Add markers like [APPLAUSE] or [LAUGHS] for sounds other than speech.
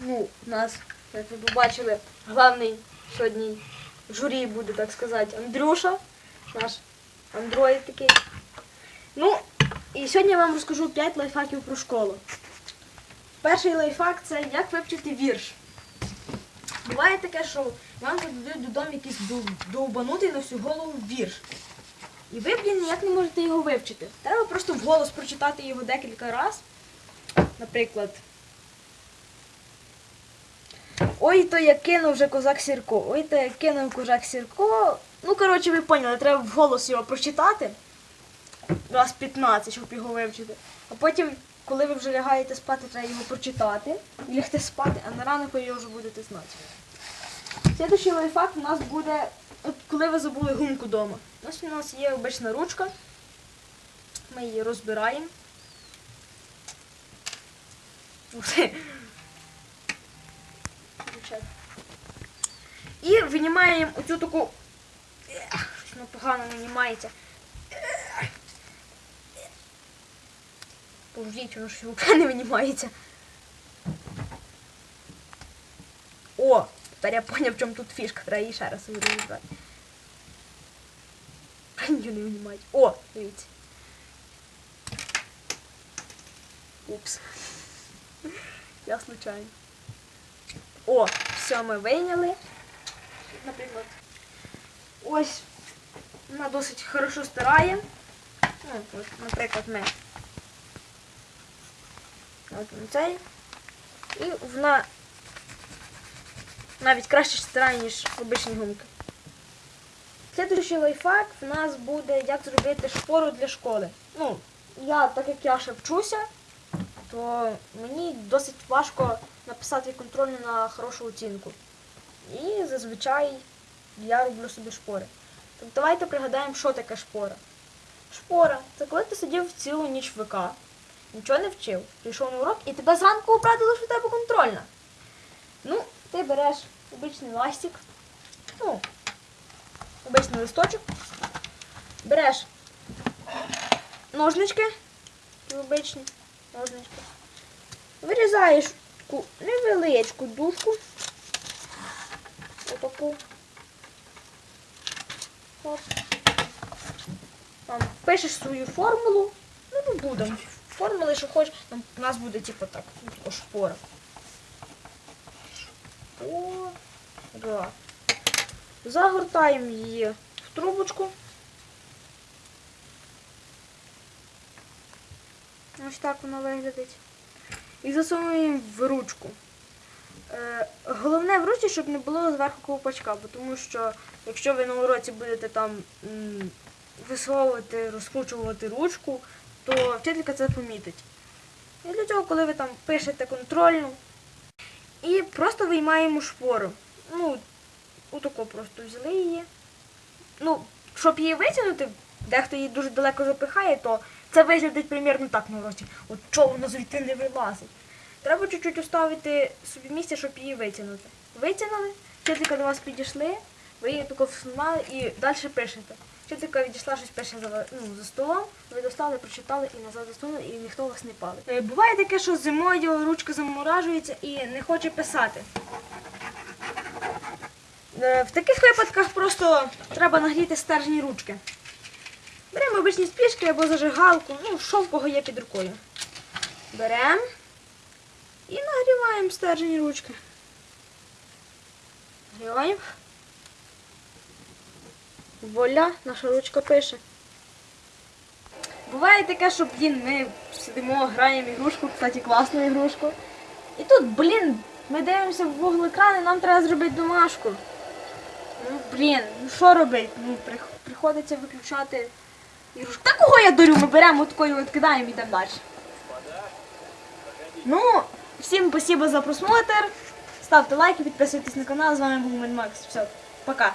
Ну, у нас, як ви побачили, главний сьогодні журі буде, так сказати, Андрюша, наш андроїд такий. Ну, і сьогодні я вам розкажу 5 лайфхаків про школу. Перший лайфхак це як вивчити вірш. Буває таке, що вам задають додому якийсь дов- довбанутий на всю голову вірш. І ви, блін, ніяк не можете його вивчити. Треба просто вголос прочитати його декілька разів. Наприклад. Ой, то я кинув вже козак Сірко. Ой, то я кинув козак Сірко. Ну, коротше, ви поняли, треба вголос його прочитати. Раз 15, щоб його вивчити. А потім, коли ви вже лягаєте спати, треба його прочитати і лягти спати, а на ранок ви його вже будете знати. Слідуючий лайфхак у нас буде, от коли ви забули гумку вдома. Ось у нас є обична ручка. Ми її розбираємо. І винімаємо оцю таку. Ех, Щось воно погано винімається. Пождіть, воно ж взагалі не винімається. О! Тепер я поняв, в чому тут фішка. Треба її ще раз розібрати. Нічого не винімається. О, дивіться. Упс. [LAUGHS] Я случайно. О, все ми вийняли. Наприклад. Ось вона досить хорошо стирає. Ну, наприклад, ми. От цей. І вона навіть краще стирає, ніж обичні гумки. Слідуючий лайфхак в нас буде, як зробити шпору для школи. Ну, я, так як я ще вчуся, то мені досить важко написати контрольну на хорошу оцінку. І зазвичай я роблю собі шпори. Так давайте пригадаємо, що таке шпора. Шпора це коли ти сидів цілу ніч в ВК, нічого не вчив, прийшов на урок і тебе зранку обрадили, що в тебе контрольна. Ну, ти береш обичний ластик, ну, обичний листочок, береш ножнички, обичні ножнички, вирізаєш таку невеличку дужку, отаку. От. Там пишеш свою формулу, ну не будемо. Формули, що хочеш, там у нас буде типу так, така шпора. Шпора. Загортаємо її в трубочку. Ось так воно виглядить. І засовуємо в ручку. Е, головне в ручці, щоб не було зверху ковпачка, тому що якщо ви на уроці будете там висовувати, розкручувати ручку, то вчителька це помітить. І для цього, коли ви там пишете контрольну, і просто виймаємо шпору. Ну, отако просто взяли її. Ну, щоб її витягнути, дехто її дуже далеко запихає, то це виглядить примірно так на уроці. От чого воно звідти не вилазить. Треба чуть-чуть оставити собі місце, щоб її витягнути. Витягнули, вчителька до вас підійшли, ви її тако всунали і далі пишете. Вчителька відійшла щось пише за, ну, за столом, ви достали, прочитали і назад засунули, і ніхто вас не палить. Е, Буває таке, що зимою ручка заморажується і не хоче писати. Е, В таких випадках просто треба нагріти стержні ручки. Беремо обичні спішки або зажигалку, ну, що в кого є під рукою. Беремо і нагріваємо стержень ручки. Нагріваємо. Воля, наша ручка пише. Буває таке, що, блін, ми сидимо, граємо ігрушку, кстати, класну ігрушку. І тут, блін, ми дивимося в вугол екрану, нам треба зробити домашку. Ну, блін, ну що робити? Ну, приходиться виключати ігрушку. Та кого я дурю? Ми беремо такою відкидаємо кидаємо і йдемо далі. Ну, всім спасибо за просмотр. Ставте лайки, підписуйтесь на канал. З вами був Медмакс. Все, пока.